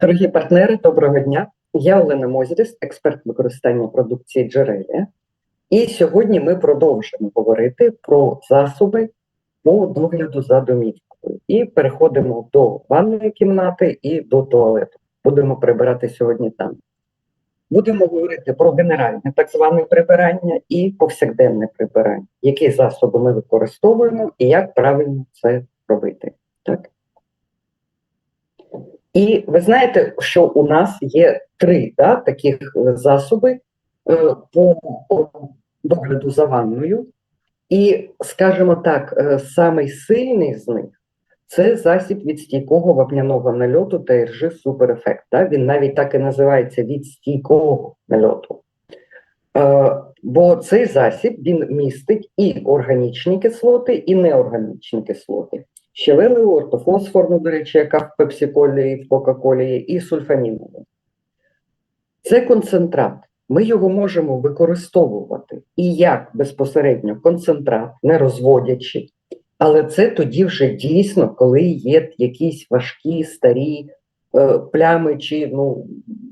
Дорогі партнери, доброго дня. Я Олена Мозріс, експерт використання продукції Джерелія. І сьогодні ми продовжимо говорити про засоби по догляду за домівкою. І переходимо до ванної кімнати і до туалету. Будемо прибирати сьогодні там. Будемо говорити про генеральне так зване прибирання і повсякденне прибирання, які засоби ми використовуємо і як правильно це робити. Так? І ви знаєте, що у нас є три да, таких е, засоби е, по догляду за ванною. І, скажімо так, е, самий сильний з них це засіб від стійкого вапняного нальоту та іржи суперефект. Да? Він навіть так і називається від стійкого нальоту. Бо цей засіб він містить і органічні кислоти, і неорганічні кислоти. Щавелеву, ортофосфорну, до речі, яка в пепсиколі і в Кока-Колі, є, і сульфамінову. Це концентрат. Ми його можемо використовувати і як безпосередньо концентрат, не розводячи, але це тоді вже дійсно, коли є якісь важкі старі е, плями чи ну,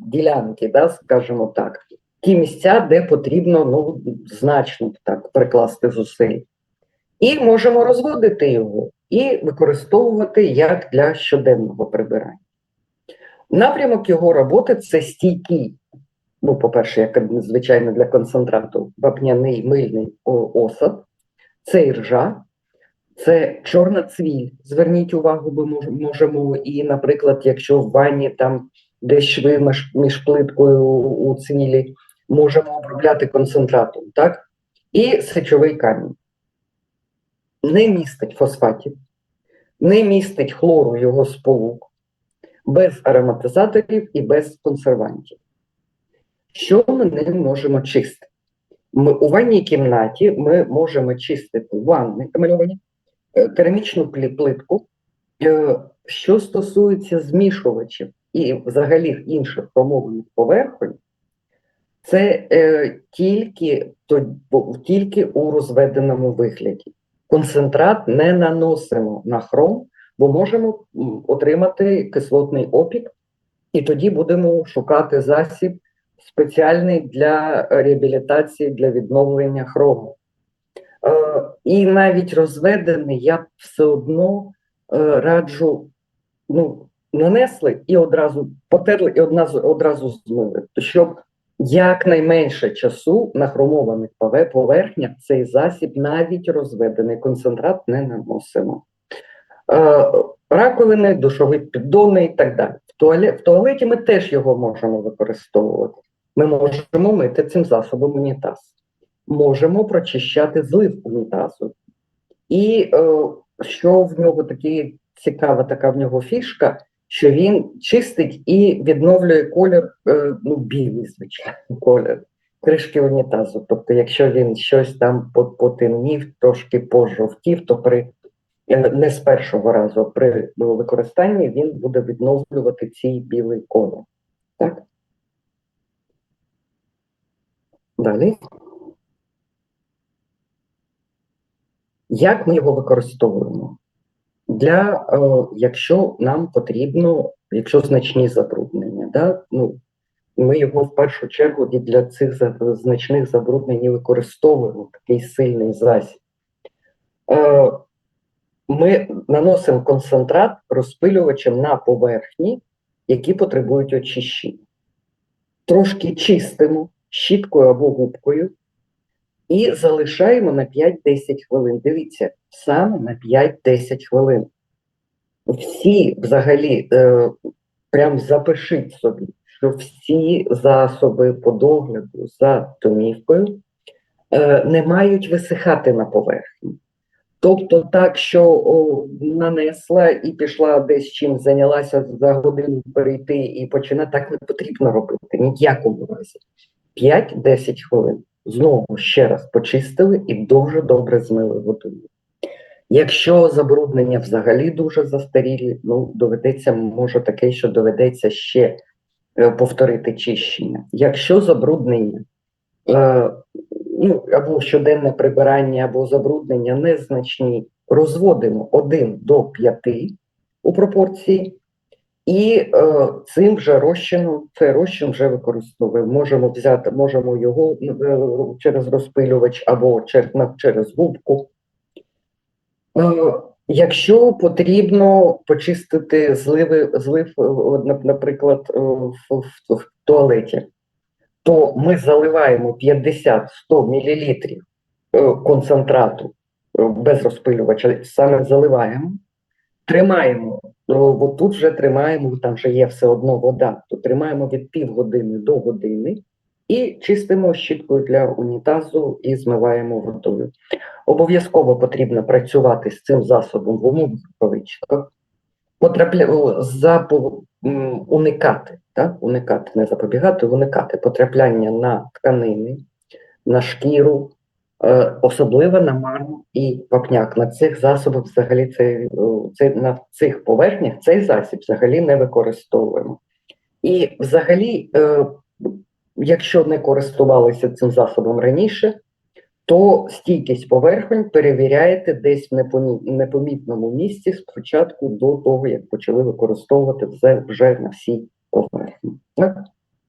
ділянки, да, скажімо так, ті місця, де потрібно ну, значно так прикласти зусиль. І можемо розводити його і використовувати як для щоденного прибирання. Напрямок його роботи це стійкий, ну, по-перше, як звичайно для концентрату, вапняний мильний осад, це іржа, це чорна цвіль. Зверніть увагу, ми можемо, і, наприклад, якщо в ванні там десь шви між плиткою у цвілі, можемо обробляти концентратом, так? І сечовий камінь. Не містить фосфатів, не містить хлору його сполук, без ароматизаторів і без консервантів. Що ми не можемо чистити? Ми, У ванній кімнаті ми можемо чистити ванни емальовані, е, керамічну плитку. Е, що стосується змішувачів і взагалі інших промовлених поверхонь, це е, тільки, то, тільки у розведеному вигляді. Концентрат не наносимо на хром, бо можемо отримати кислотний опік, і тоді будемо шукати засіб спеціальний для реабілітації, для відновлення хрому. Е, і навіть розведений я все одно е, раджу, ну, нанесли і одразу потерли, і одразу, одразу змили, щоб якнайменше часу на хромованих поверхнях цей засіб, навіть розведений концентрат, не наносимо. Е, раковини, душові піддони і так далі. В, туалет, в туалеті ми теж його можемо використовувати. Ми можемо мити цим засобом унітаз, можемо прочищати злив унітазу. І е, що в нього такі цікава така в нього фішка, що він чистить і відновлює колір, е, ну, білий, звичайно, колір кришки унітазу. Тобто, якщо він щось там потемнів, трошки пожовтів, то при е, не з першого разу при використанні він буде відновлювати цей білий колір. Так? Далі. Як ми його використовуємо? Для, е, якщо нам потрібно, якщо значні забруднення, да, ну, ми його в першу чергу для цих значних забруднень використовуємо такий сильний засіб. Е, ми наносимо концентрат розпилювачем на поверхні, які потребують очищення. Трошки чистимо щіткою або губкою і залишаємо на 5-10 хвилин. Дивіться, саме на 5-10 хвилин. Всі взагалі, е, прям запишіть собі, що всі засоби по догляду за домівкою е, не мають висихати на поверхні. Тобто, так, що о, нанесла і пішла десь чим зайнялася за годину перейти і починати, так не потрібно робити ні в якому разі. 5-10 хвилин. Знову ще раз почистили і дуже добре змили водою. Якщо забруднення взагалі дуже застарілі, ну доведеться, може таке, що доведеться ще е, повторити чищення. Якщо забруднення е, ну, або щоденне прибирання, або забруднення незначні, розводимо 1 до 5 у пропорції, І е, цим вже розчином, цей розчин вже використовуємо. Можемо взяти, можемо його е, через розпилювач або через, через губку. Е, Якщо потрібно почистити зливи, злив, е, наприклад, е, в, в, в туалеті, то ми заливаємо 50-100 мл е, концентрату без розпилювача, саме заливаємо, тримаємо. Ну, Бо тут вже тримаємо, там вже є все одно вода, то тримаємо від півгодини до години і чистимо щіткою для унітазу і змиваємо водою. Обов'язково потрібно працювати з цим засобом в умовних рукавичках, потрапля... запо... уникати, так? уникати, не запобігати, уникати потрапляння на тканини, на шкіру, особливо на марму і вапняк. На цих засобах взагалі цей, о, цей, на цих поверхнях цей засіб взагалі не використовуємо. І взагалі, е, якщо не користувалися цим засобом раніше, то стійкість поверхонь перевіряєте десь в непомітному місці спочатку до того, як почали використовувати вже, вже на всій поверхні.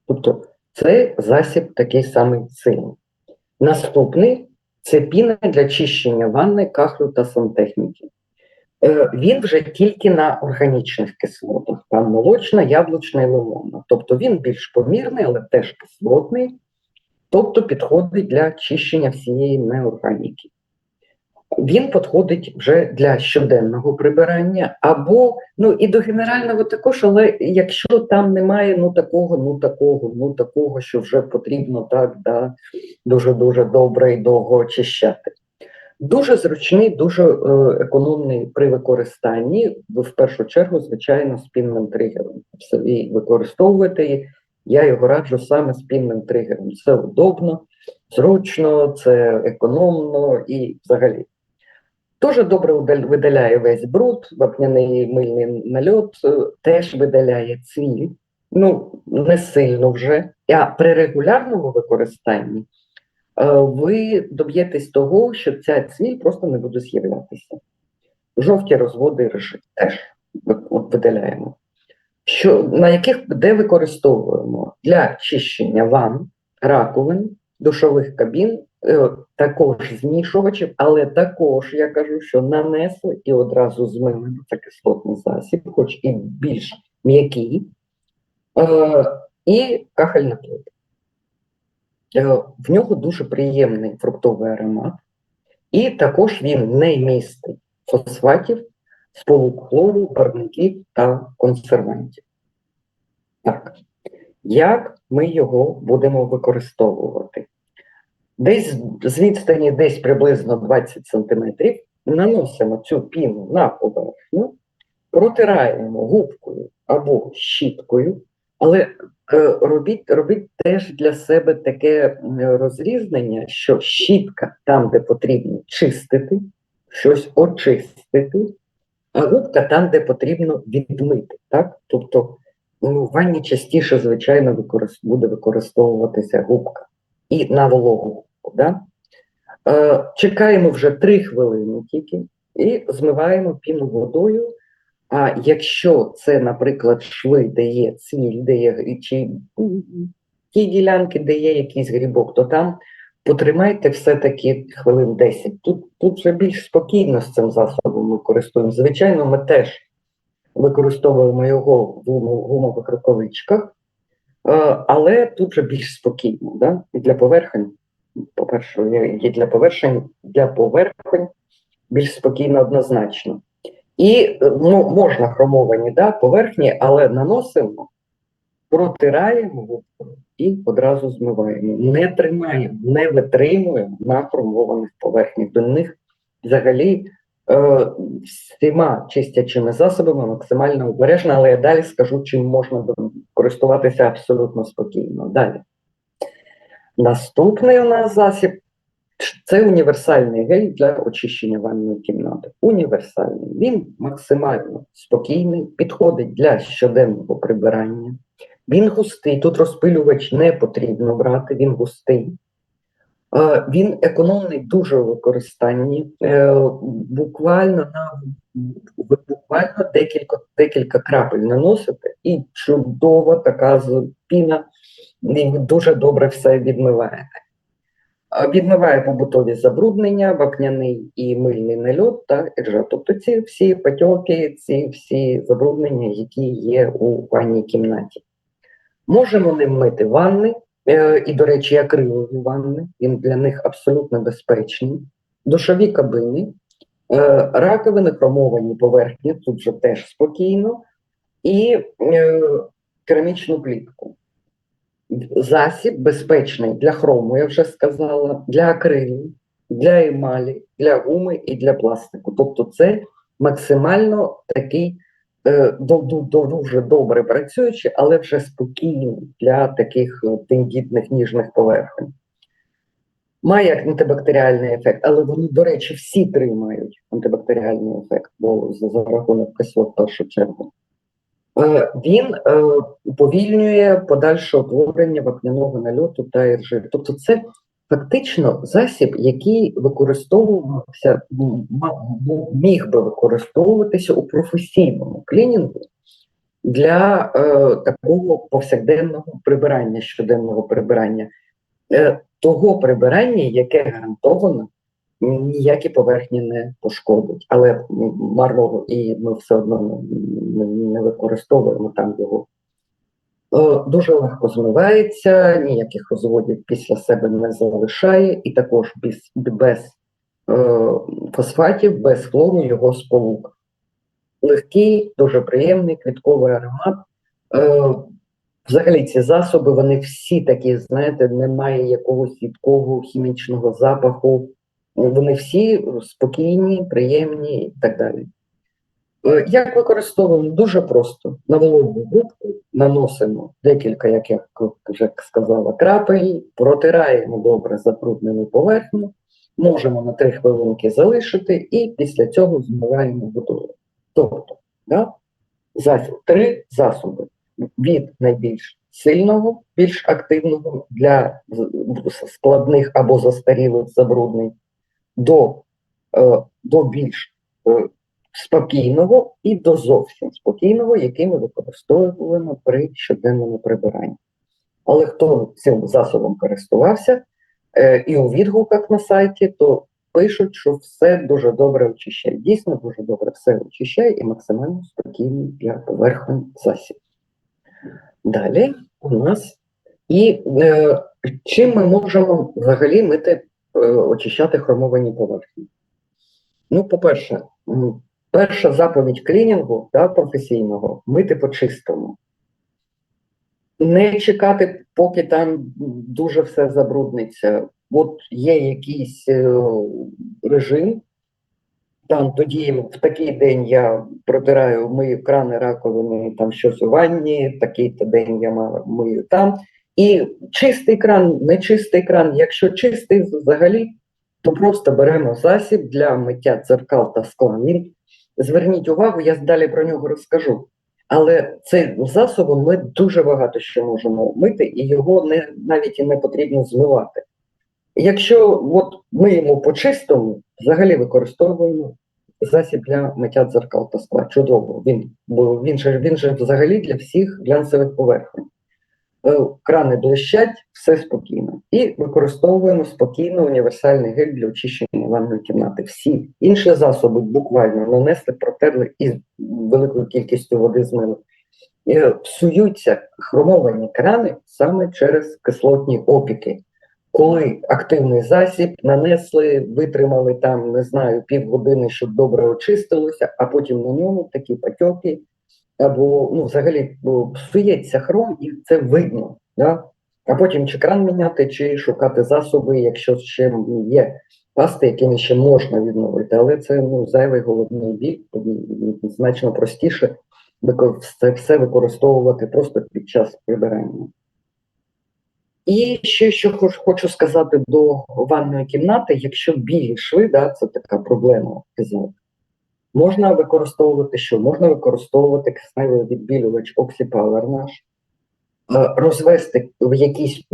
Тобто це засіб такий самий сильний. Наступний це піна для чищення ванни, кахлю та сантехніки. Е, Він вже тільки на органічних кислотах, там молочна, яблучна і лимонна. Тобто він більш помірний, але теж кислотний, тобто підходить для чищення всієї неорганіки. Він підходить вже для щоденного прибирання, або ну і до генерального також, але якщо там немає ну такого, ну такого, ну такого, що вже потрібно так да, дуже дуже добре і довго очищати. Дуже зручний, дуже е, економний при використанні. Ви в першу чергу, звичайно, з тригером. І використовуєте її. Я його раджу саме з тригером. Це удобно, зручно, це економно і взагалі. Дуже добре видаляє весь бруд, вапняний мильний нальот, е, теж видаляє цвіль. Ну, не сильно вже. А при регулярному використанні е, ви доб'єтесь того, що ця цвіль просто не буде з'являтися. Жовті розводи рижі теж видаляємо. Що, на яких де використовуємо для чищення ванн, раковин, душових кабін, також змішувачів, але також я кажу, що нанесли і одразу змили це кислотний засіб, хоч і більш м'який, е, і кахельна плита. Е, В нього дуже приємний фруктовий аромат, і також він не містить фосфатів, сполук хлору, барвників та консервантів. Так, як ми його будемо використовувати? Десь з відстані десь приблизно 20 см наносимо цю піну на поверхню, протираємо губкою або щіткою, але е, робіть, робіть теж для себе таке е, розрізнення, що щітка там, де потрібно чистити, щось очистити, а губка там, де потрібно відмити. Так? Тобто ну, в ванні частіше, звичайно, використ- буде використовуватися губка і на вологу. Да? Е, чекаємо вже 3 хвилини тільки і змиваємо піну водою. А якщо це, наприклад, шви, де є цвіль, де є чи ті ділянки, де є якийсь грибок, то там потримайте все-таки хвилин 10. Тут, тут вже більш спокійно з цим засобом ми користуємося. Звичайно, ми теж використовуємо його в гумових рукавичках, е, але тут вже більш спокійно. Да? І для поверхень, по-перше, є для поверхень, для поверхень більш спокійно однозначно. І е, ну, можна хромовані да, поверхні, але наносимо, протираємо і одразу змиваємо. Не тримаємо, не витримуємо на хромованих поверхнях. До них взагалі е, всіма чистячими засобами максимально обережно, але я далі скажу, чим можна користуватися абсолютно спокійно. Далі. Наступний у нас засіб це універсальний гель для очищення ванної кімнати. Універсальний. Він максимально спокійний, підходить для щоденного прибирання. Він густий. Тут розпилювач не потрібно брати, він густий. Е, Він економний дуже у використанні. Е, Буквально на буквально декілька декілька крапель наносите, і чудова така піна, і дуже добре все відмиваєте. А Відмиває побутові забруднення, вапняний і мильний нальот та іржа. Тобто ці всі патьоки, ці всі забруднення, які є у ванній кімнаті. Можемо ним мити ванни, е, і, до речі, акрилові ванни, він для них абсолютно безпечний. Душові кабини, е, раковини, хромовані поверхні, тут же теж спокійно, і е, керамічну плітку. Засіб безпечний для хрому, я вже сказала, для акрилу, для емалі, для гуми і для пластику. Тобто це максимально такий е, дуже добре працюючий, але вже спокійний для таких е, тендітних ніжних поверхень. Має антибактеріальний ефект, але вони, до речі, всі три мають антибактеріальний ефект, бо за рахунок кислот в першу чергу. Е, Він е, уповільнює подальше утворення вапняного нальоту та іржи. Тобто, це фактично засіб, який використовувався, міг би використовуватися у професійному клінінгу для е, такого повсякденного прибирання, щоденного прибирання, того прибирання, яке гарантовано ніякі поверхні не пошкодить, але м, і ми все одно не використовуємо там його. Е, Дуже легко змивається, ніяких розводів після себе не залишає, і також без, без е, фосфатів, без хлору його сполук. Легкий, дуже приємний квітковий аромат. Е, Взагалі ці засоби, вони всі такі, знаєте, немає якогось рідкого хімічного запаху. Вони всі спокійні, приємні і так далі. Е, Як використовуємо? Дуже просто. На вологу губку наносимо декілька, як я вже сказала, крапель, протираємо добре забруднену поверхню, можемо на 3 хвилинки залишити і після цього змиваємо водою. Тобто, да, засіб, три засоби від найбільш сильного, більш активного для складних або застарілих забруднень до, е, до більш е, спокійного і до зовсім спокійного, який ми використовуємо при щоденному прибиранні. Але хто цим засобом користувався е, і у відгуках на сайті, то пишуть, що все дуже добре очищає. Дійсно, дуже добре все очищає і максимально спокійний для поверхонь засіб. Далі у нас і е, чим ми можемо взагалі мити, очищати хромовані поверхні? Ну, по-перше, перша заповідь клінінгу да, професійного мити по-чистому. Не чекати, поки там дуже все забрудниться. От є якийсь е, режим, там тоді в такий день я протираю, мию крани, раковини, там щось у ванні, такий-то день я мию там. І чистий кран, нечистий кран, якщо чистий взагалі, то просто беремо засіб для миття дзеркал та скла. Зверніть увагу, я далі про нього розкажу. Але цим засобом ми дуже багато що можемо мити, і його не, навіть і не потрібно змивати. Якщо от миємо по-чистому, взагалі використовуємо засіб для миття дзеркал та скла. Чудово. Він, бо він же, він же взагалі для всіх глянцевих поверхень. Е, Крани блищать, все спокійно. І використовуємо спокійно універсальний гель для очищення ванної кімнати. Всі інші засоби буквально нанесли, протерли і з великою кількістю води змили. Е, Псуються хромовані крани саме через кислотні опіки. Коли активний засіб нанесли, витримали там, не знаю, півгодини, щоб добре очистилося, а потім на ньому такі патьоки, або ну, взагалі псується хром, і це видно. Да? А потім чи кран міняти, чи шукати засоби, якщо ще є пасти, якими ще можна відновити. Але це ну, зайвий головний біль, значно простіше це все використовувати просто під час прибирання. І ще що хочу сказати до ванної кімнати, якщо білі шви, да, це така проблема казати, можна використовувати що? Можна використовувати кисневий відбілювач Oxypower наш. Е, розвести в якійсь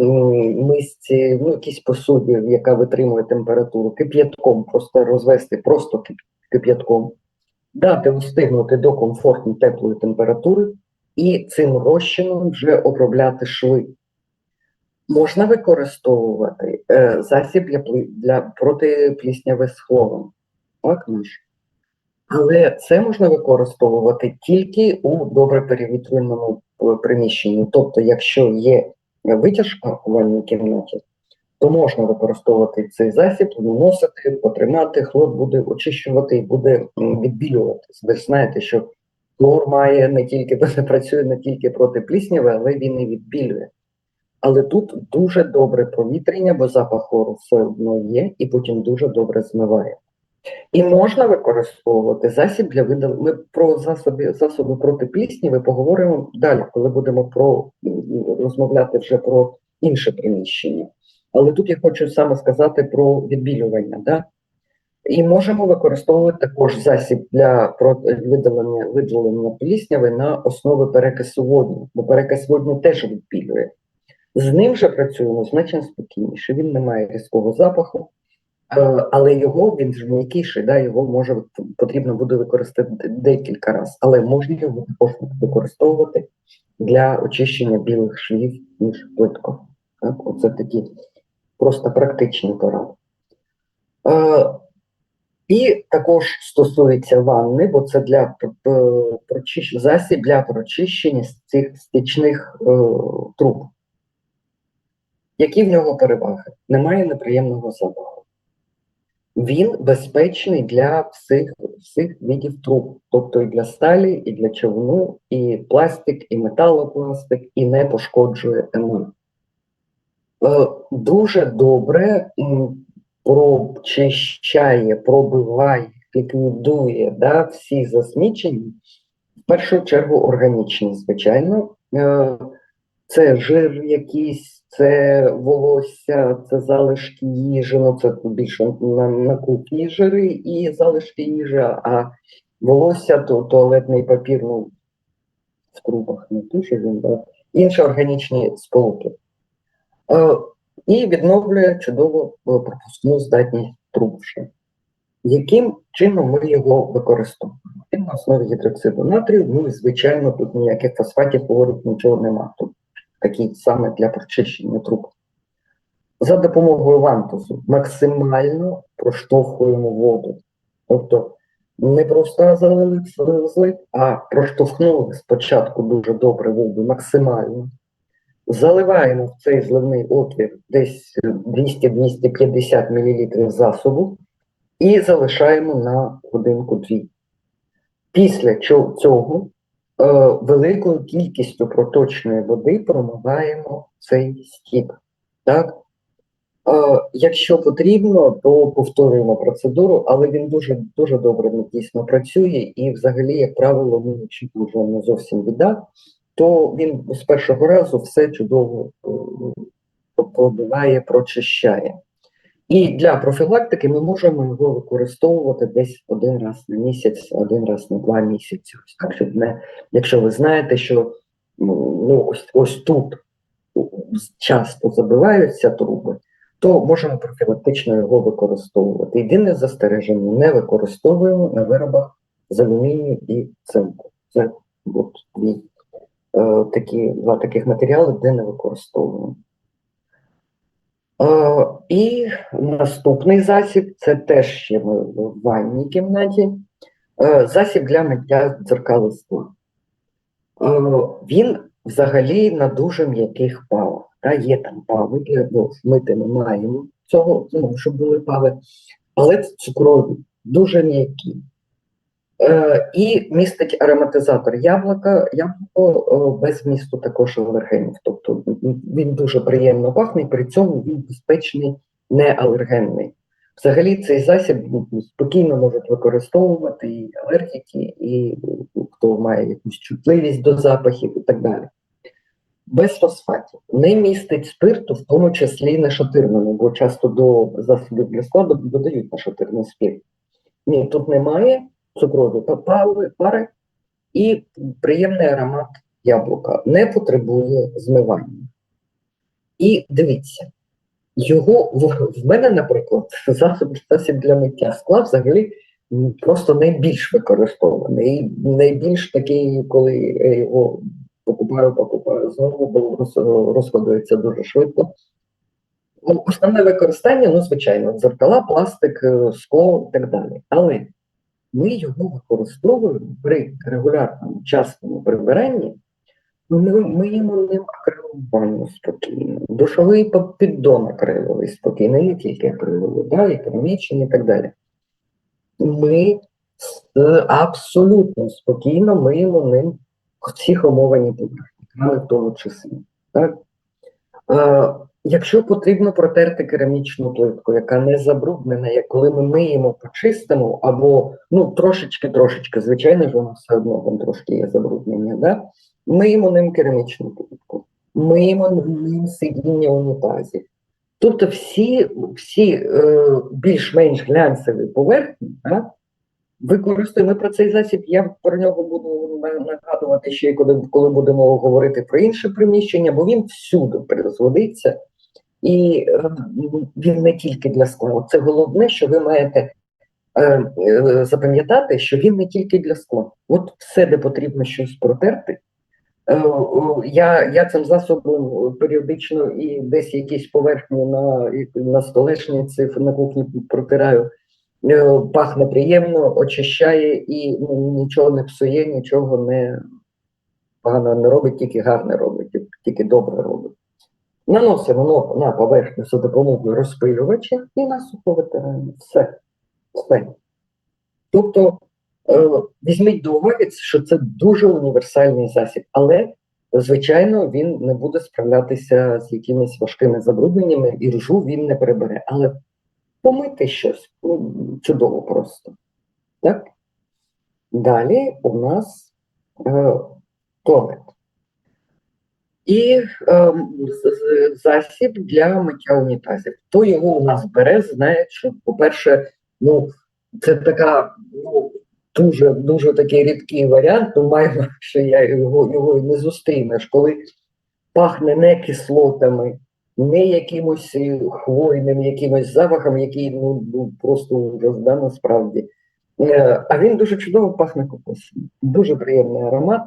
мисці, ну, якійсь посуді, яка витримує температуру, кип'ятком, просто розвести просто кип'ятком, дати встигнути до комфортної теплої температури і цим розчином вже обробляти шви. Можна використовувати е, засіб для, для проти плісняви. Так, Миш? Але це можна використовувати тільки у добре перевітрюваному е, приміщенні. Тобто, якщо є витяжка у ванній кімнаті, то можна використовувати цей засіб, наносити, потримати, хлор буде очищувати і буде м, відбілюватись. Ви ж знаєте, що хлор має не тільки працює не тільки проти плісняви, але він і відбілює. Але тут дуже добре провітрення, бо запах хлору все одно є, і потім дуже добре змиває. І можна використовувати засіб для видалення. Ми про засоби, засоби проти плісняви поговоримо далі, коли будемо про розмовляти вже про інше приміщення. Але тут я хочу саме сказати про відбілювання. Да? І можемо використовувати також засіб для видалення, видалення плісняви на основі перекису водню, бо перекис водню теж відбілює. З ним же працюємо значно спокійніше. Він не має різкого запаху, але його він ж м'якіший, да, його може потрібно буде використати декілька разів, але можна його також використовувати для очищення білих швів ніж плитко. Так, оце такі просто практичні поради. Е, і також стосується ванни, бо це для п- п- прочищ... засіб для прочищення цих стічних е, труб. Які в нього переваги? Немає неприємного запаху. Він безпечний для всіх, всіх видів труб, тобто і для сталі, і для човну, і пластик, і металопластик, і не пошкоджує емаль. Е, Дуже добре прочищає, пробиває, ліквідує да, всі засмічення, в першу чергу органічні, звичайно. Е, Це жир якийсь, це волосся, це залишки їжі, ну це більше на, на кухні жири і залишки їжі, а волосся, то туалетний папір, ну, в трубах не дуже він, да. інші органічні сполуки. Е, і відновлює чудово е, пропускну здатність труб. ще. Яким чином ми його використовуємо? Він на основі гідроксиду натрію, ну і звичайно, тут ніяких фосфатів говорить нічого нема. Тут такий саме для прочищення труб. За допомогою вантусу максимально проштовхуємо воду. Тобто не просто залили злив, а проштовхнули спочатку дуже добре воду максимально. Заливаємо в цей зливний отвір десь 200-250 мл засобу і залишаємо на годинку-дві. Після цього великою кількістю проточної води промиваємо цей стік. Так? Е, якщо потрібно, то повторюємо процедуру, але він дуже, дуже добре дійсно працює, і взагалі, як правило, якщо вже не зовсім біда, то він з першого разу все чудово е, пробиває, прочищає. І для профілактики ми можемо його використовувати десь один раз на місяць, один раз на два місяці. Ось так, щоб не, якщо ви знаєте, що ну, ось, ось тут часто забиваються труби, то можемо профілактично його використовувати. Єдине застереження не використовуємо на виробах з алюмінію і цинку. Це от дві е, такі, два таких матеріали, де не використовуємо. Е, і наступний засіб це теж ще ми в ванній кімнаті. Е, засіб для миття дзеркал скла. Е, він взагалі на дуже м'яких павах. Та є там пави, для ну, мити ми маємо цього, ну, щоб були пави, але це цукрові, дуже м'які. Е, і містить ароматизатор яблука, яблуко е, без вмісту також алергенів. Тобто він дуже приємно пахне, при цьому він безпечний, не алергенний. Взагалі цей засіб спокійно можуть використовувати і алергіки, і хто має якусь чутливість до запахів і так далі. Без фосфатів. Не містить спирту, в тому числі нашатирному, бо часто до засобів для складу додають нашатирний спирт. Ні, тут немає цукрові пари і приємний аромат яблука не потребує змивання. І дивіться, його в, мене, наприклад, засіб, засіб для миття скла взагалі просто найбільш використований. Найбільш такий, коли я його покупаю, покупаю знову, бо роз- розходується дуже швидко. Ну, Основне використання, ну, звичайно, дзеркала, пластик, е, скло і так далі. Але ми його використовуємо при регулярному частому прибиранні. Ну, ми миємо ним акрилову ванну спокійно, душовий піддон акриловий спокійно, не тільки акриловий, да, і керамічний і так далі. Ми абсолютно спокійно миємо ним всі хромовані поверхні, в тому числі. Так? Якщо потрібно протерти керамічну плитку, яка не забруднена, як коли ми миємо, почистимо, або ну трошечки-трошечки, звичайно ж, воно все одно там трошки є забруднення, да? миємо ним керамічну плитку, миємо ним сидіння унітазів. Тобто всі, всі е, більш-менш глянцеві поверхні, да? використовуємо про цей засіб. Я про нього буду нагадувати ще коли, коли будемо говорити про інше приміщення, бо він всюди призводиться, і е, він не тільки для скла. Це головне, що ви маєте е, е, запам'ятати, що він не тільки для скла. От все, де потрібно щось протерти. Я, я цим засобом періодично і десь якісь поверхні на, на столешниці на кухні протираю. Пахне приємно, очищає і ну, нічого не псує, нічого не погано не робить, тільки гарне робить, тільки добре робить. Наносимо на, на поверхню за допомогою розпилювача і на сухо витираємо. Все. Все. Тобто е, візьміть до уваги, що це дуже універсальний засіб, але, звичайно, він не буде справлятися з якимись важкими забрудненнями, і ржу він не прибере. Але помити щось ну, чудово просто. Так? Далі у нас е, туалет. І е, засіб для миття унітазів. Хто його у нас бере, знає, що, по-перше, ну, це така ну, дуже дуже такий рідкий варіант, ну майже що я його, його не зустрінеш, коли пахне не кислотами, не якимось е, хвойним якимось запахом, який ну, ну просто да, насправді. Е, А він дуже чудово пахне кокосом. Дуже приємний аромат.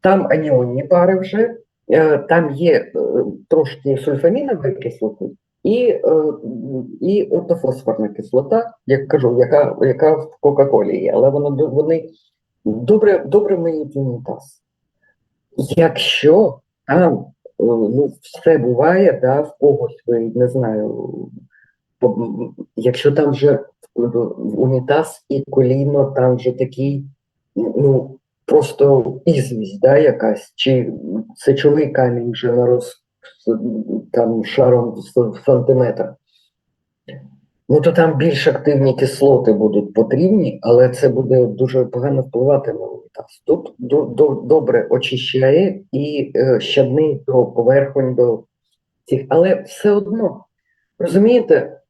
Там аніонні пари вже, е, там є е, трошки сульфамінової кислоти і, і ортофосфорна кислота, як кажу, яка, яка в Кока-Колі є, але вона, вони добре, добре миють унітаз. Якщо там е, ну, все буває, да, в когось ви не знаю, якщо там вже е, унітаз і коліно, там вже такий, ну, просто ізвість, да, якась, чи сечовий камінь вже нарос там шаром в сантиметр. Ну, то там більш активні кислоти будуть потрібні, але це буде дуже погано впливати на унітаз. Тут до, до, добре очищає і е, щадний до поверхонь, до цих, але все одно, розумієте,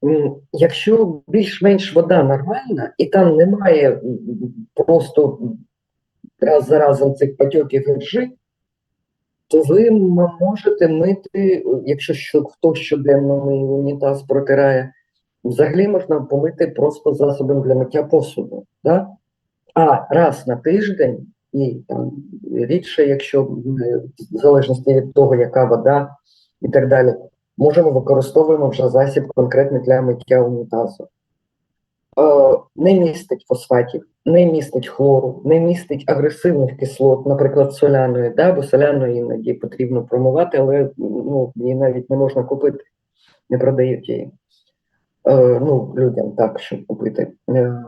якщо більш-менш вода нормальна, і там немає просто раз за разом цих потьоків і ржи, то ви можете мити, якщо що, хто щоденно унітаз протирає, взагалі можна помити просто засобом для миття посуду. Да? А раз на тиждень і там рідше, якщо в залежності від того, яка вода і так далі, можемо використовуємо вже засіб конкретний для миття унітазу. Е, не містить фосфатів, не містить хлору, не містить агресивних кислот, наприклад, соляної, да, бо соляної іноді потрібно промивати, але ну, її навіть не можна купити, не продають її. Е, ну, людям так, щоб купити. Е,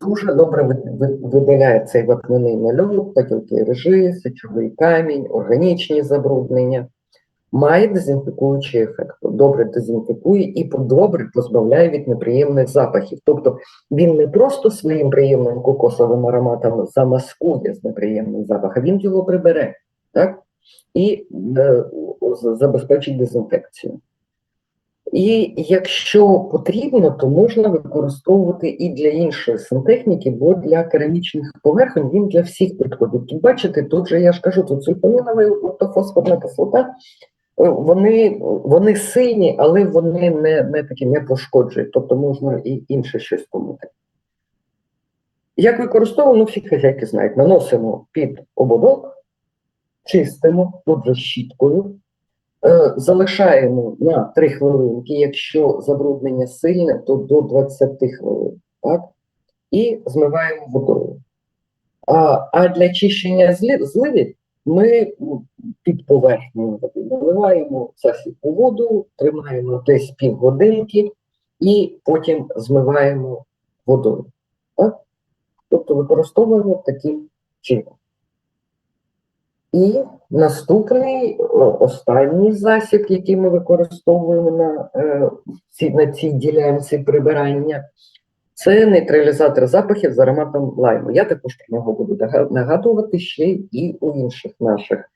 дуже добре ви- ви- видаляє цей вапняний нальот, потілки режи, сечовий камінь, органічні забруднення. Має дезінфікуючий ефект, добре дезінфікує і добре позбавляє від неприємних запахів. Тобто він не просто своїм приємним кокосовим ароматом замаскує з неприємним запахом, він його прибере, так? І е, забезпечить дезінфекцію. І якщо потрібно, то можна використовувати і для іншої сантехніки, бо для керамічних поверхонь він для всіх підходить. Бачите, тут же я ж кажу, тут сульфамінова і ортофосфорна кислота, вони, вони сильні, але вони не, не такі не пошкоджують, тобто можна і інше щось помити. Як використовуємо, ну, всі хазяйки знають, наносимо під ободок, чистимо, тут же щіткою, Е, Залишаємо на 3 хвилинки, якщо забруднення сильне, то до 20 хвилин. Так? І змиваємо водою. А, а для чищення зливів ми ну, під поверхнею води наливаємо засіб воду, тримаємо десь півгодинки і потім змиваємо водою. Так? Тобто використовуємо таким чином. І наступний, останній засіб, який ми використовуємо на, е, на цій ділянці прибирання, це нейтралізатор запахів з ароматом лайму. Я також про нього буду нагадувати ще і у інших наших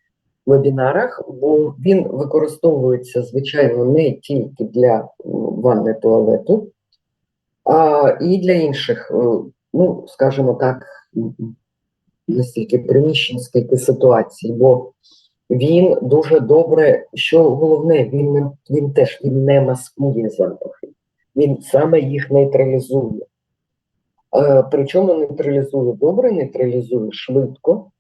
вебінарах, бо він використовується, звичайно, не тільки для ванни туалету, а і для інших, е, ну, скажімо так, настільки приміщень, скільки ситуацій, бо він дуже добре, що головне, він, він теж він не маскує запахи, він саме їх нейтралізує. Е, причому нейтралізує добре, нейтралізує швидко,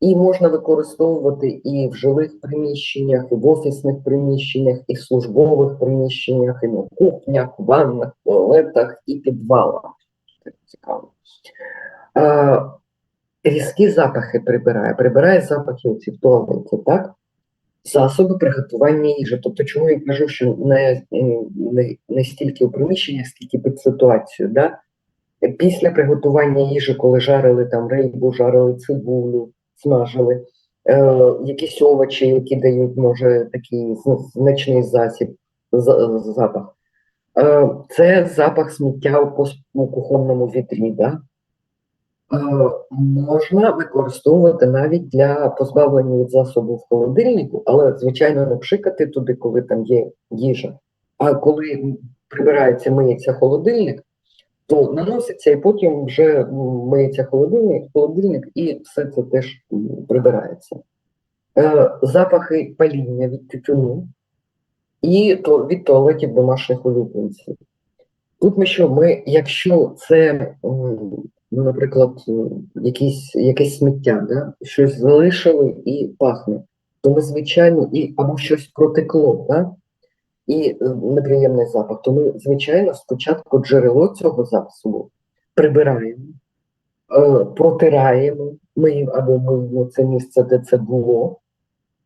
і можна використовувати і в жилих приміщеннях, і в офісних приміщеннях, і в службових приміщеннях, і на кухнях, ваннах, туалетах і підвалах. Так цікаво. Е, різкі запахи прибирає, прибирає запахи оці в туалеті, так? Засоби приготування їжі. Тобто, чому я кажу, що не, не, не стільки у приміщеннях, скільки під ситуацію, да? Після приготування їжі, коли жарили там рибу, жарили цибулю, смажили, е, якісь овочі, які дають, може, такий значний засіб, за- запах. Е, це запах сміття у у кухонному вітрі, да? Е, можна використовувати навіть для позбавлення від засобу в холодильнику, але, звичайно, не пшикати туди, коли там є їжа. А коли прибирається, миється холодильник, то наноситься і потім вже миється холодильник, холодильник і все це теж прибирається. Е, запахи паління від тютюну і то, від туалетів домашніх улюбленців. Тут ми що, ми, якщо це, ну, наприклад, якісь, якесь сміття, да? щось залишили і пахне, то ми, звичайно, і, або щось протекло, да? І е, неприємний запах, то ми, звичайно, спочатку джерело цього засобу прибираємо, е, протираємо, ми або миємо це місце, де це було,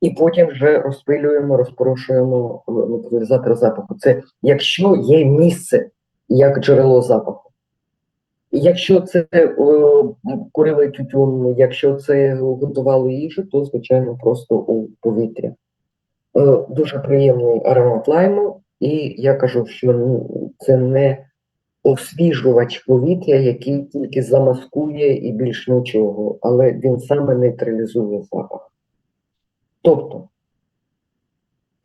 і потім вже розпилюємо, розпорошуємо е, нейтралізатор запаху. Це якщо є місце як джерело запаху. Якщо це е, курили тютюн, якщо це готували їжу, то звичайно просто у повітря. Е, дуже приємний аромат лайму, і я кажу, що ну, це не освіжувач повітря, який тільки замаскує і більш нічого, але він саме нейтралізує запах. Тобто,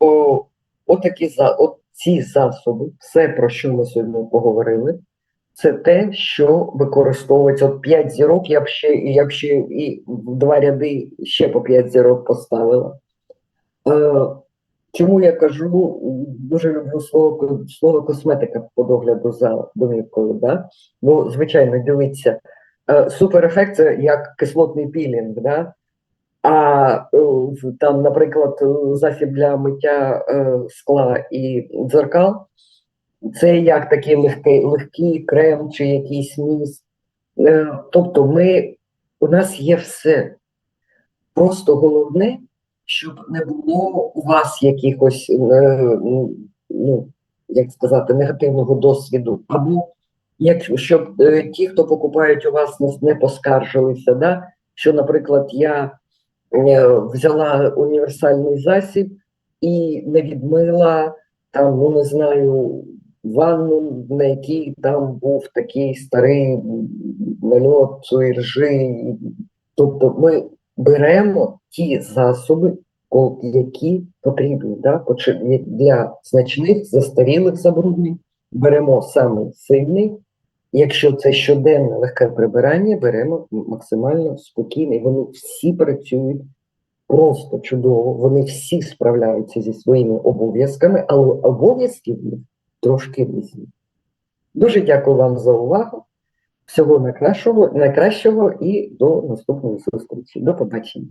о, отакі от ці засоби, все, про що ми сьогодні поговорили, це те, що використовується от 5 зірок, я б ще, я б ще і в два ряди ще по 5 зірок поставила. Е, чому я кажу, дуже люблю слово, слово косметика по догляду за домівкою, да? Бо, звичайно, дивіться, е, суперефект це як кислотний пілінг, да? А е, там, наприклад, засіб для миття е, скла і дзеркал, це як такий легкий, легкий крем чи якийсь міст. Тобто ми, у нас є все. Просто головне, щоб не було у вас якихось, е, ну, як сказати, негативного досвіду. Або як, щоб е, ті, хто покупають у вас, не, поскаржилися, да? що, наприклад, я е, взяла універсальний засіб і не відмила там, ну не знаю, ванну, на якій там був такий старий нальот іржи. Тобто ми беремо ті засоби, які потрібні. Да? Для значних застарілих забруднень беремо самий сильний. Якщо це щоденне легке прибирання, беремо максимально спокійно. І вони всі працюють просто чудово. Вони всі справляються зі своїми обов'язками, але обов'язки в них трошки різні. Дуже дякую вам за увагу. Всього найкращого, найкращого і до наступної зустрічі. До побачення.